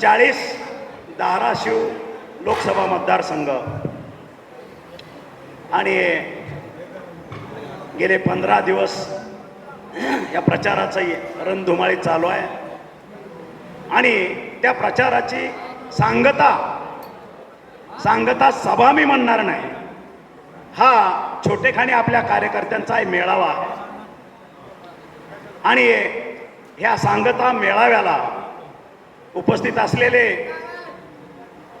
चाळीस धाराशिव लोकसभा मतदारसंघ. आणि गेले पंधरा दिवस या प्रचाराचं रणधुमाळी चालू आहे. आणि त्या प्रचाराची सांगता सांगता सभा मी म्हणणार नाही. हा छोटेखानी आपल्या कार्यकर्त्यांचा मेळावा आहे. आणि ह्या सांगता मेळाव्याला उपस्थित असलेले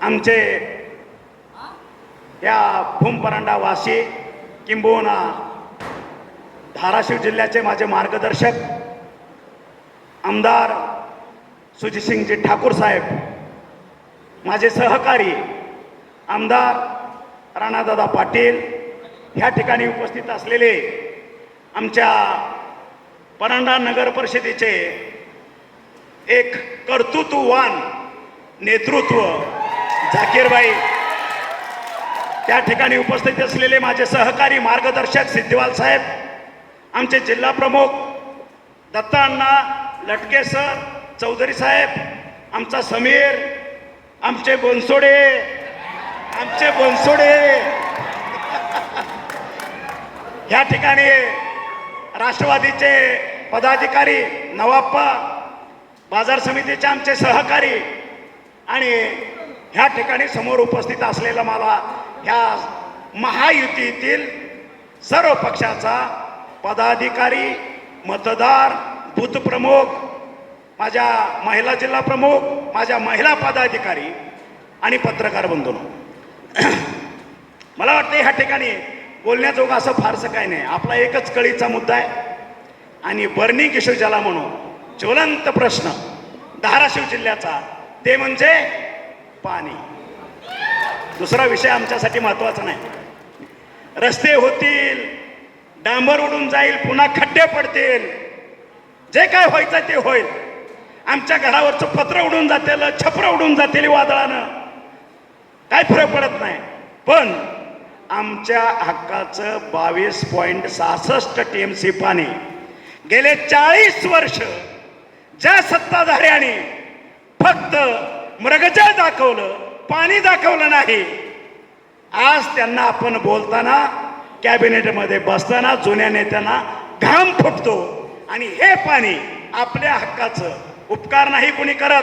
आमचे या भूमपरांडा वाशी किंबहुना धाराशिव जिल्ह्याचे माझे मार्गदर्शक आमदार सुजितसिंगजी ठाकूर साहेब माझे सहकारी आमदार राणादादा पाटील ह्या ठिकाणी उपस्थित असलेले आमच्या परांडा नगर परिषदेचे एक कर्तृत्ववान नेतृत्व झाकीरबाई. त्या ठिकाणी उपस्थित असलेले माझे सहकारी मार्गदर्शक सिद्धिवाल साहेब आमचे जिल्हा प्रमुख दत्ता अण्णा लटके सर चौधरी साहेब आमचा समीर आमचे बोनसोडे आमचे बोनसोडे. ह्या ठिकाणी राष्ट्रवादीचे पदाधिकारी नवाप्पा बाजार समितीचे आमचे सहकारी आणि ह्या ठिकाणी समोर उपस्थित असलेला मला ह्या महायुतीतील सर्व पक्षाचा पदाधिकारी मतदार बूथ प्रमुख माझ्या महिला जिल्हा प्रमुख माझ्या महिला पदाधिकारी आणि पत्रकार बंधून. मला वाटतं ह्या ठिकाणी बोलण्याजोगं असं फारसं काही नाही. आपला एकच कळीचा मुद्दा आहे. आणि बर्निंग इश्यू ज्याला म्हणू ज्वलंत प्रश्न. धाराशिव जिल्ह्याचा. ते म्हणजे पाणी. दुसरा विषय आमच्यासाठी महत्त्वाचा नाही. रस्ते होतील डांबर उडून जाईल पुन्हा खड्डे पडतील. जे काय व्हायचं ते होईल. आमच्या घरावरचं पत्र उडून जातील छपरं उडून जातील वादळानं. काय फरक पडत नाही. पण आमच्या हक्काचं बावीस पॉईंट सहासष्ट टी एम सी पाणी. गेले चाळीस वर्ष ज्या सत्ताधाऱ्याने फक्त मृगजळ दाखवलं पाणी दाखवलं नाही आज त्यांना आपण बोलताना कॅबिनेटमध्ये बसताना जुन्या नेत्यांना घाम फुटतो. आणि हे पाणी आपल्या हक्काचं उपकार नाही कोणी करत.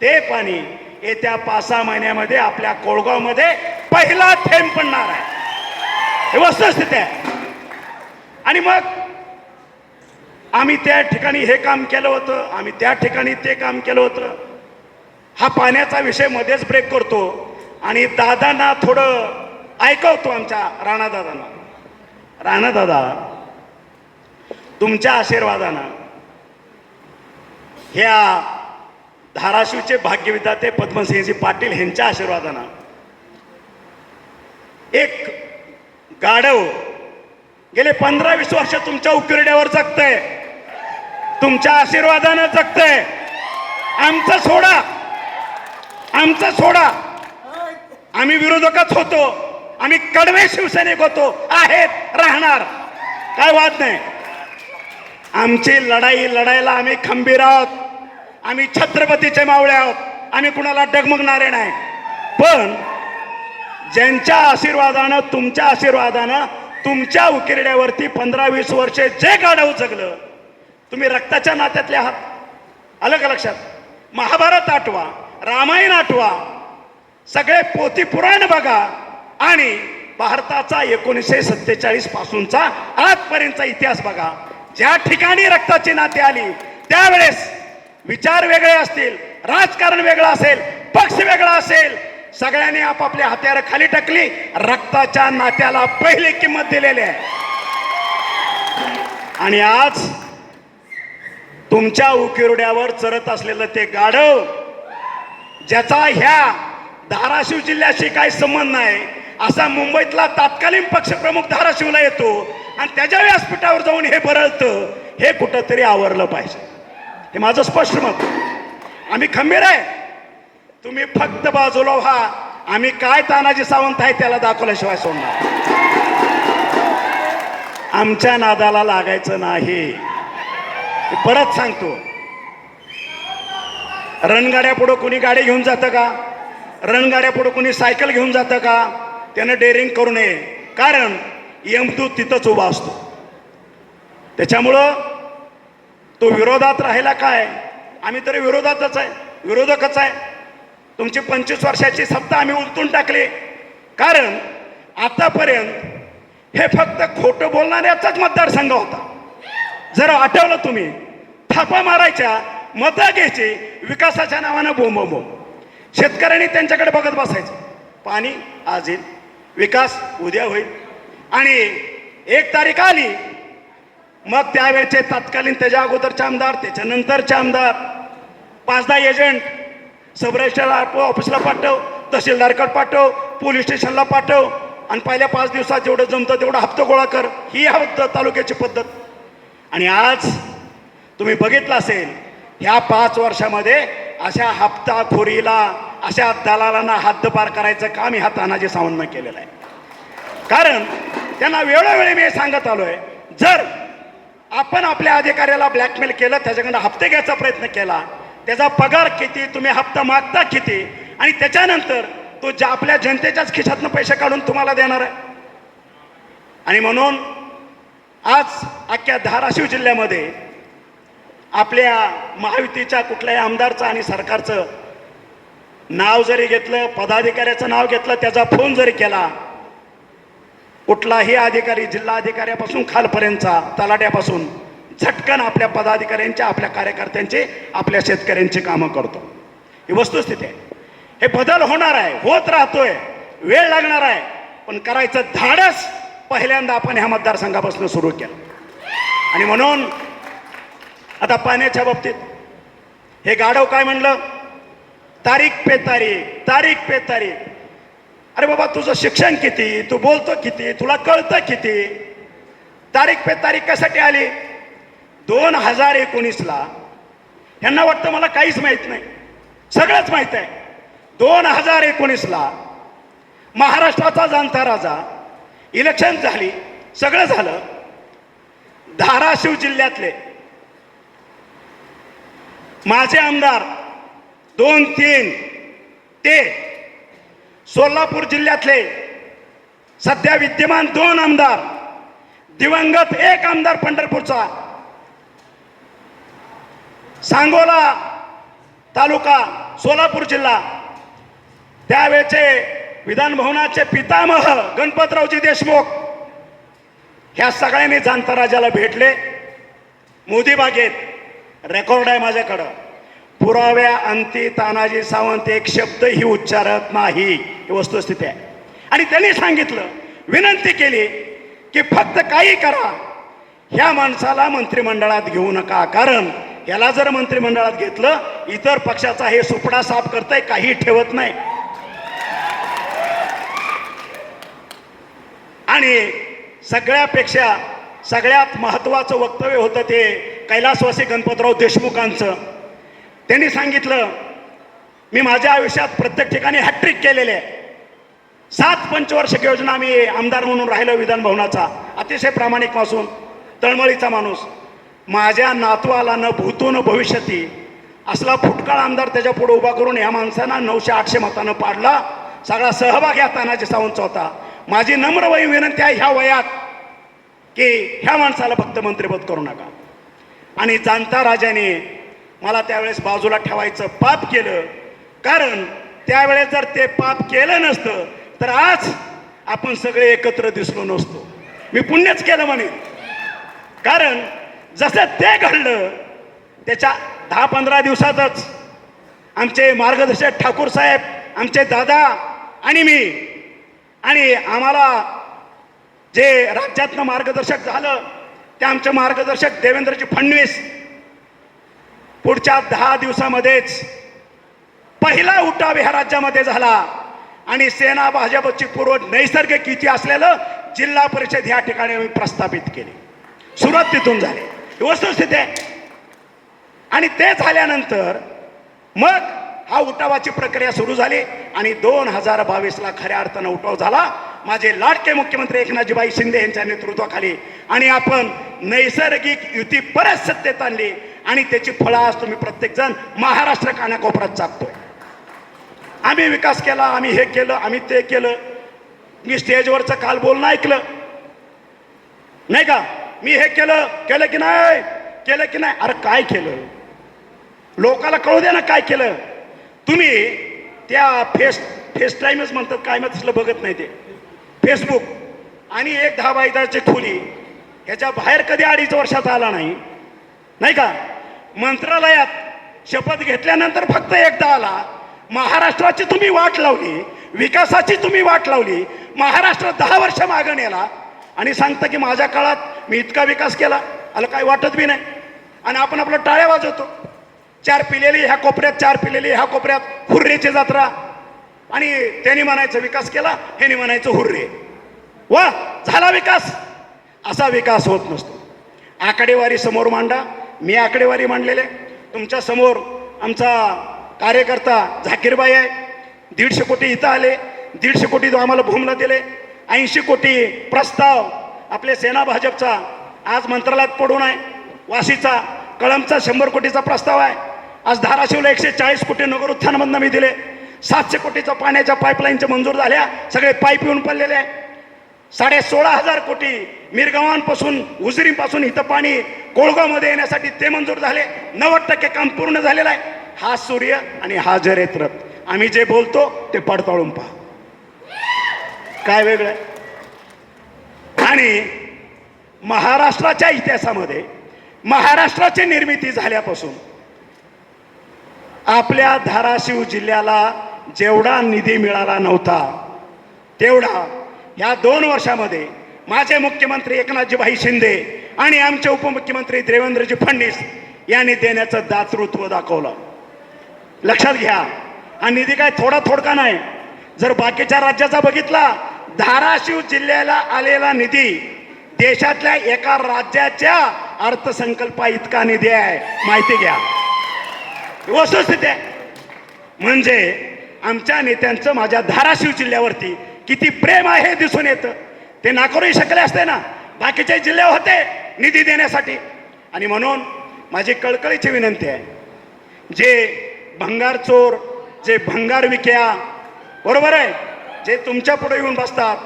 ते पाणी येत्या पाच सहा महिन्यामध्ये आपल्या कोळगावमध्ये पहिला थेंब पडणार आहे. हे वस्तुस्थिती आहे. आणि मग आम्ही त्या ठिकाणी हे काम केलं होतं आम्ही त्या ठिकाणी ते काम केलं होतं. हा पाण्याचा विषय मध्येच ब्रेक करतो. आणि दादांना थोडं ऐकवतो आमच्या राणादादांना. राणादादा तुमच्या आशीर्वादानं ह्या धाराशिवचे भाग्यविधाते पद्मसिंहजी पाटील यांच्या आशीर्वादानं एक गाढव गेले पंधरा वीस वर्ष तुमच्या उकिरड्यावर जगतंय. तुमच्या आशीर्वादानं जगतंय. आमचं सोडा. आमचं सोडा. आम्ही विरोधकच होतो. आम्ही कडवे शिवसैनिक होतो. आहेत राहणार. काय वाद नाही. आमची लढाई लढायला आम्ही खंबीर आहोत. आम्ही छत्रपतीचे मावळे आहोत. आम्ही कुणाला डगमगणारे नाही. पण ज्यांच्या आशीर्वादानं तुमच्या आशीर्वादानं तुमच्या उकिरड्यावरती पंधरा वीस वर्षे जे गाढव जगलं तुम्ही रक्ताच्या नात्यातले आहात. आलं का लक्षात? महाभारत आठवा रामायण आठवा. सगळे पोथी पुराण बघा. आणि भारताचा एकोणीसशे सत्तेचाळीस पासूनचा आजपर्यंतचा इतिहास बघा. ज्या ठिकाणी रक्ताची नाते आली त्यावेळेस विचार वेगळे असतील राजकारण वेगळं असेल पक्ष वेगळा असेल. सगळ्यांनी आपापल्या हत्यारं खाली टाकली रक्ताच्या नात्याला पहिली किंमत दिलेली आहे. आणि आज तुमच्या उकिरड्यावर चरत असलेलं ते गाढव ज्याचा ह्या धाराशिव जिल्ह्याशी काही संबंध नाही असा मुंबईतला तात्कालीन पक्षप्रमुख धाराशिवला येतो आणि त्याच्या व्यासपीठावर जाऊन हे बरळतं हे कुठंतरी आवरलं पाहिजे. हे माझं स्पष्ट मत आम्ही खंबीर आहे. तुम्ही फक्त बाजूला व्हा. आम्ही काय तानाजी सावंत आहे त्याला दाखवल्याशिवाय सोडणार. आमच्या नादाला लागायचं नाही. परत सांगतो. रणगाड्या पुढं कुणी गाडी घेऊन जातं का? रणगाड्या पुढं कुणी सायकल घेऊन जातं का? त्यानं डेअरिंग करू नये. कारण यमदूत तिथंच उभा असतो. त्याच्यामुळं तो विरोधात राहिला काय? आम्ही तरी विरोधातच आहे. विरोधकच आहे. तुमची पंचवीस वर्षाची सत्ता आम्ही उलटून टाकली. कारण आतापर्यंत हे फक्त खोटं बोलणाऱ्याचाच मतदारसंघ होता. जर आठवलं तुम्ही. थापा मारायच्या मतं घ्यायची विकासाच्या नावानं बोंब बोंब. शेतकऱ्यांनी त्यांच्याकडे बघत बसायचं. पाणी आज येईल विकास उद्या होईल. आणि एक तारीख आली मग त्यावेळचे तत्कालीन त्याच्या अगोदरचे आमदार त्याच्यानंतरचे आमदार पाच दहा एजंट सब रजिस्टर ऑफिसला पाठव तहसीलदारकडे पाठव पोलीस स्टेशनला पाठव आणि पहिल्या पाच दिवसात जेवढं जमतं तेवढं हप्ता गोळा कर. ही हप्त तालुक्याची पद्धत. आणि आज तुम्ही बघितलं असेल ह्या पाच वर्षामध्ये अशा हप्ताखोरीला अशा दलालांना हद्दपार करायचं काम ह्या तानाजी सावंतनं केलेलं आहे. कारण त्यांना वेळोवेळी मी सांगत सांगत आलोय जर आपण आपल्या अधिकाऱ्याला ब्लॅकमेल केलं त्याच्याकडनं हप्ते घ्यायचा प्रयत्न केला त्याचा पगार किती तुम्ही हप्ता मागता किती आणि त्याच्यानंतर तो ज्या आपल्या जनतेच्याच खिशातनं पैसे काढून तुम्हाला देणार आहे. आणि म्हणून आज अख्ख्या धाराशिव जिल्ह्यामध्ये आपल्या महायुतीच्या कुठल्याही आमदारचं आणि सरकारचं नाव जरी घेतलं पदाधिकाऱ्याचं नाव घेतलं त्याचा फोन जरी केला कुठलाही अधिकारी जिल्हा अधिकाऱ्यापासून खालपर्यंतचा तलाट्यापासून झटकन आपल्या पदाधिकाऱ्यांच्या आपल्या कार्यकर्त्यांचे आपल्या शेतकऱ्यांची कामं करतो. ही वस्तुस्थिती आहे. हे बदल होणार आहे होत राहतोय वेळ लागणार आहे पण करायचं धाडस पहिल्यांदा आपण ह्या मतदारसंघापासून सुरू केलं. आणि म्हणून आता पाण्याच्या बाबतीत हे गाढव काय म्हणलं? तारीख पे तारीख तारीख पे तारीख. अरे बाबा तुझं शिक्षण किती? तू बोलतो किती? तुला कळतं किती? तारीख पे तारीख कशासाठी आली? दोन हजार एकोणीसला. ह्यांना वाटतं मला काहीच माहीत नाही. सगळंच माहीत आहे. दोन हजार एकोणीसला महाराष्ट्राचा जाणता राजा इलेक्शन झाली सगळं झालं. धाराशिव जिल्ह्यातले माझे आमदार दोन तीन ते सोलापूर जिल्ह्यातले सध्या विद्यमान दोन आमदार दिवंगत एक आमदार पंढरपूरचा सांगोला तालुका सोलापूर जिल्हा. त्यावेळेचे विधान भवनाचे पितामह गणपतरावजी देशमुख ह्या सगळ्यांनी जाणता राजाला भेटले. मोदी बागेत रेकॉर्ड आहे माझ्याकडं. पुराव्या अंती तानाजी सावंत एक शब्दही उच्चारत नाही. ही वस्तुस्थिती आहे. आणि त्यांनी सांगितलं विनंती केली की फक्त काही करा. ह्या माणसाला मंत्रिमंडळात घेऊ नका. कारण याला जर मंत्रिमंडळात घेतलं इतर पक्षाचा हे सुपडा साफ करतंय काही ठेवत नाही. आणि सगळ्यापेक्षा सगळ्यात महत्त्वाचं वक्तव्य होतं ते कैलासवासी गणपतराव देशमुखांचं. त्यांनी सांगितलं मी माझ्या आयुष्यात प्रत्येक ठिकाणी हॅट्रिक केलेले आहे. सात पंचवार्षिक योजना मी आमदार म्हणून राहिलो विधान भवनाचा अतिशय प्रामाणिकपासून तळमळीचा माणूस. माझ्या नातवाला न भूतून भविष्यती असला फुटकाळ आमदार त्याच्या पुढे उभा करून या माणसानं नऊशे आठशे मतानं पाडला. सगळा सहभाग या तानाजी सावंतचा होता. माझी नम्रवाई विनंती आहे ह्या वयात की ह्या माणसाला फक्त मंत्रिपद करू नका. आणि जाणता राजाने मला त्यावेळेस बाजूला ठेवायचं पाप केलं. कारण त्यावेळेस जर ते पाप केलं नसतं तर आज आपण सगळे एकत्र दिसलो नसतो. मी पुण्यच केलं म्हणे. कारण जसं ते घडलं त्याच्या दहा पंधरा दिवसातच आमचे मार्गदर्शक ठाकूर साहेब आमचे दादा आणि मी आणि आम्हाला जे राज्यातनं मार्गदर्शक झालं ते आमचे मार्गदर्शक देवेंद्रजी फडणवीस पुढच्या दहा दिवसामध्येच पहिला उठाव ह्या राज्यामध्ये झाला. आणि सेना भाजपची पूर्व नैसर्गिक युती असलेलं जिल्हा परिषद ह्या ठिकाणी आम्ही प्रस्थापित केली. सुरुवात तिथून झाली. वस्तुस्थिती आहे. आणि ते झाल्यानंतर मग हा उठावाची प्रक्रिया सुरू झाली आणि दोन हजार बावीसला खऱ्या अर्थानं उठाव झाला. माझे लाडके मुख्यमंत्री एकनाथजीबाई शिंदे यांच्या नेतृत्वाखाली. आणि आपण नैसर्गिक युती परत सत्तेत आणली आणि त्याची फळं आज तुम्ही प्रत्येकजण महाराष्ट्र कानाकोपऱ्यात चाकतोय आम्ही विकास केला आम्ही हे केलं आम्ही ते केलं. मी स्टेजवरचं काल बोलणं ऐकलं. नाही का? मी हे केलं केलं की नाही? केलं की नाही? अरे काय केलं? लोकाला कळू दे ना काय केलं? तुम्ही त्या फेस फेस टाईमच म्हणतात काय मग तसलं बघत नाही ते. फेसबुक आणि एक दहा बायदाची खोली ह्याच्या बाहेर कधी अडीच वर्षात आला नाही. नाही का? मंत्रालयात शपथ घेतल्यानंतर फक्त एकदा आला. महाराष्ट्राची तुम्ही वाट लावली विकासाची तुम्ही वाट लावली महाराष्ट्र दहा वर्ष मागं नेला. आणि सांगतं की माझ्या काळात मी इतका विकास केला आला काय वाटत बी नाही. आणि आपण आपलं टाळ्या वाजवतो. चार पिलेली ह्या कोपऱ्यात चार पिलेली ह्या कोपऱ्यात हुर्रेची जत्रा. आणि त्यांनी म्हणायचं विकास केला. ह्यानी म्हणायचं हुर्रे. वा झाला विकास. असा विकास होत नसतो. आकडेवारी समोर मांडा. मी आकडेवारी मांडलेले. तुमच्यासमोर आमचा कार्यकर्ता झाकीरबाई आहे. दीडशे कोटी इथं आले. दीडशे कोटी आम्हाला भूमला दिले. ऐंशी कोटी प्रस्ताव आपले सेना भाजपचा आज मंत्रालयात पडून आहे. वाशीचा कळमचा शंभर कोटीचा प्रस्ताव आहे. आज धाराशिवला एकशे चाळीस कोटी नगर मी दिले. सातशे कोटीचा पाण्याच्या पाईपलाईनच्या मंजूर झाल्या. सगळे पाईप येऊन पडलेले. आहे साडे सोळा हजार कोटी मिरगावांपासून उजरीपासून इथं पाणी कोळगावमध्ये येण्यासाठी ते मंजूर झाले. नव्वद टक्के काम पूर्ण झालेलं आहे. हा सूर्य आणि हा जरेत रथ. आम्ही जे बोलतो ते पडताळून पहा. काय वेगळं आणि महाराष्ट्राच्या इतिहासामध्ये महाराष्ट्राची निर्मिती झाल्यापासून आपल्या धाराशिव जिल्ह्याला जेवढा निधी मिळाला नव्हता तेवढा या दोन वर्षामध्ये माझे मुख्यमंत्री एकनाथजीभाई शिंदे आणि आमचे उपमुख्यमंत्री देवेंद्रजी फडणवीस यांनी देण्याचं दातृत्व दाखवलं. लक्षात घ्या हा निधी काय थोडा थोडका नाही. जर बाकीच्या राज्याचा बघितला धाराशिव जिल्ह्याला आलेला निधी देशातल्या एका राज्याच्या अर्थसंकल्पा इतका निधी आहे. माहिती घ्या. वस्तुस्थिती आहे. म्हणजे आमच्या नेत्यांचं माझ्या धाराशिव जिल्ह्यावरती किती प्रेम आहे दिसून येतं. ते नाकारूही शकले असते ना. बाकीचे जिल्हे होते निधी देण्यासाठी. आणि म्हणून माझी कळकळीची विनंती आहे. जे भंगार चोर जे भंगार विक्या बरोबर आहे? जे तुमच्यापुढे येऊन बसतात.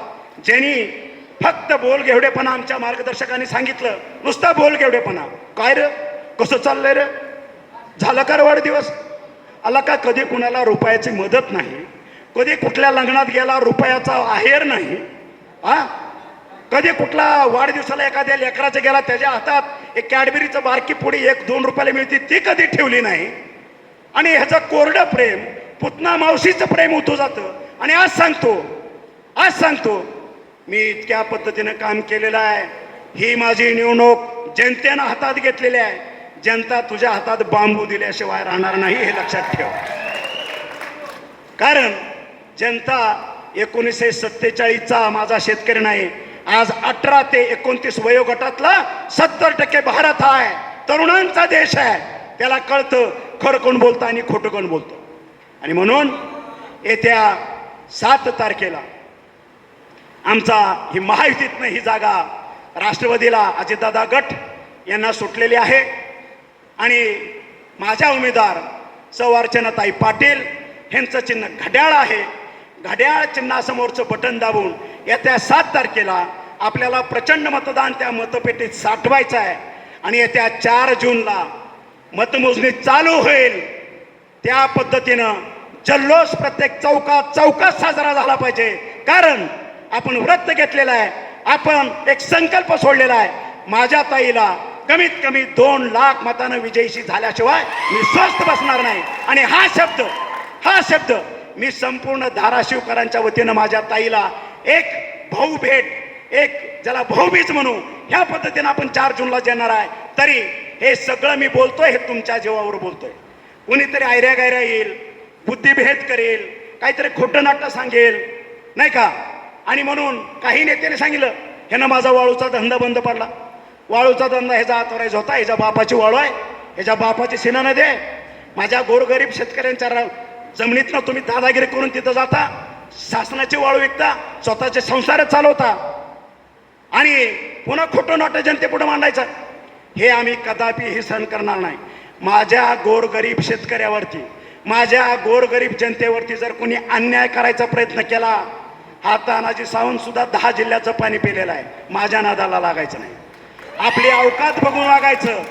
ज्यांनी फक्त बोल घेवडेपणा आमच्या मार्गदर्शकांनी सांगितलं. नुसता बोल घेवडेपणा काय र? कसं चाललंय र? झाला का वाढदिवस आला का कधी कुणाला रुपयाची मदत नाही? कधी कुठल्या लग्नात गेला रुपयाचा आहेर नाही? हा कधी कुठला वाढदिवसाला एखाद्या लेकराचा गेला त्याच्या हातात एक कॅडबेरीचं बारकी पुडी एक दोन रुपयाला मिळते ती कधी ठेवली नाही? आणि ह्याचं कोरडं प्रेम पुतना मावशीचं प्रेम होतो जातं. आणि आज सांगतो आज सांगतो मी इतक्या पद्धतीनं काम केलेलं आहे. ही माझी निवडणूक जनतेनं हातात घेतलेली आहे. जनता तुझ्या हातात बांबू दिल्याशिवाय राहणार नाही हे लक्षात ठेव. कारण जनता एकोणीसशे सत्तेचाळीसचा माझा शेतकरी नाही. आज अठरा ते एकोणतीस वयोगटातला सत्तर टक्के भारत हा आहे. तरुणांचा देश आहे. त्याला कळतं खरं कोण बोलतं आणि खोटं कोण बोलतं. आणि म्हणून येत्या सात तारखेला आमचा ही महायुतीतनं ही जागा राष्ट्रवादीला अजितदादा गट यांना सुटलेली आहे. आणि माझ्या उमेदवार सौ अर्चनाताई पाटील ह्यांचं चिन्ह घड्याळ आहे. घड्याळ चिन्हासमोरचं बटन दाबून येत्या सात तारखेला आपल्याला प्रचंड मतदान त्या मतपेटीत साठवायचं आहे. आणि येत्या चार जूनला मतमोजणी चालू होईल. त्या पद्धतीनं जल्लोष प्रत्येक चौकात चौकात साजरा झाला पाहिजे. कारण आपण व्रत घेतलेलं आहे. आपण एक संकल्प सोडलेला आहे. माझ्या ताईला कमीत कमी दोन लाख मतानं विजयीशी झाल्याशिवाय मी स्वस्थ बसणार नाही. आणि हा शब्द हा शब्द मी संपूर्ण धाराशिवकरांच्या वतीनं माझ्या ताईला एक भाऊ भेट एक ज्याला भाऊबीज म्हणू ह्या पद्धतीनं आपण चार जूनला जाणार आहे. तरी हे सगळं मी बोलतोय हे तुमच्या जीवावर बोलतोय. कुणीतरी आयऱ्या गायऱ्या येईल बुद्धिभेद करेल काहीतरी खोटं नाट्य सांगेल नाही का? आणि म्हणून काही नेत्याने सांगितलं ह्यानं माझा वाळूचा धंदा बंद पडला. वाळूचा धंदा ह्याचा आतोरायचा होता ह्याच्या बापाची वाळू आहे ह्याच्या बापाची सीना नदी आहे. माझ्या गोरगरीब शेतकऱ्यांच्या जमिनीतनं तुम्ही दादागिरी करून तिथं जाता शासनाची वाळू विकता स्वतःचे संसार चालवता. आणि पुन्हा खोटं नोट जनतेपुढे मांडायचं. हे आम्ही कदापि हे सहन करणार नाही. माझ्या गोरगरीब शेतकऱ्यावरती माझ्या गोरगरीब जनतेवरती जर कोणी अन्याय करायचा प्रयत्न केला हा तानाजी सावंत सुद्धा दहा जिल्ह्याचं पाणी पिलेलं आहे. माझ्या नादाला लागायचं नाही. आपली अवकात बघून वागायचं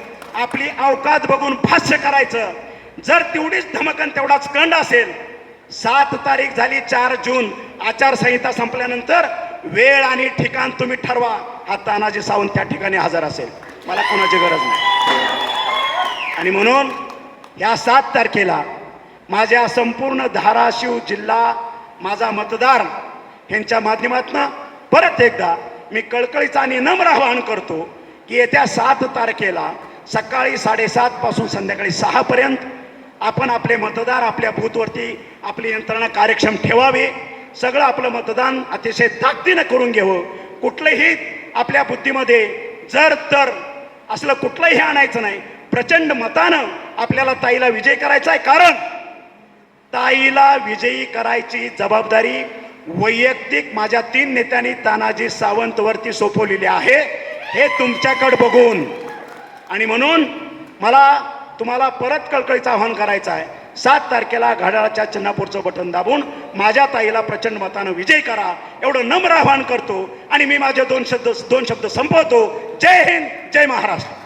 आपली अवकात बघून भाष्य करायचं. जर तेवढीच धमकन तेवढाच कंड असेल सात तारीख झाली चार जून आचारसंहिता संपल्यानंतर वेळ आणि ठिकाण तुम्ही ठरवा. हा तानाजी सावंत त्या ठिकाणी हजर असेल. मला कोणाची गरज नाही. आणि म्हणून या सात तारखेला माझ्या संपूर्ण धाराशिव जिल्हा माझा मतदार यांच्या माध्यमातून परत एकदा मी कळकळीचं आणि नम्र आवाहन करतो. की येत्या सात तारखेला सकाळी साडेसात पासून संध्याकाळी सहापर्यंत आपण आपले मतदार आपल्या बूथवरती आपली यंत्रणा कार्यक्षम ठेवावी. सगळं आपलं मतदान अतिशय ताकदीनं करून घ्यावं कुठलंही आपल्या बुद्धीमध्ये जर तर असलं कुठलंही आणायचं नाही. प्रचंड मतानं आपल्याला ताईला विजय करायचा आहे कारण ताईला विजयी करायची जबाबदारी वैयक्तिक माझ्या तीन नेत्यांनी तानाजी सावंतवरती सोपवलेली आहे. हे तुमच्याकडे बघून. आणि म्हणून मला तुम्हाला परत कळकळीचं आव्हान करायचं आहे. सात तारखेला घड्याळाच्या चिन्हापूरचं बटन दाबून माझ्या ताईला प्रचंड मतानं विजय करा. एवढं नम्र आव्हान करतो. आणि मी माझे दोन शब्द दोन शब्द संपवतो. जय हिंद जय महाराष्ट्र.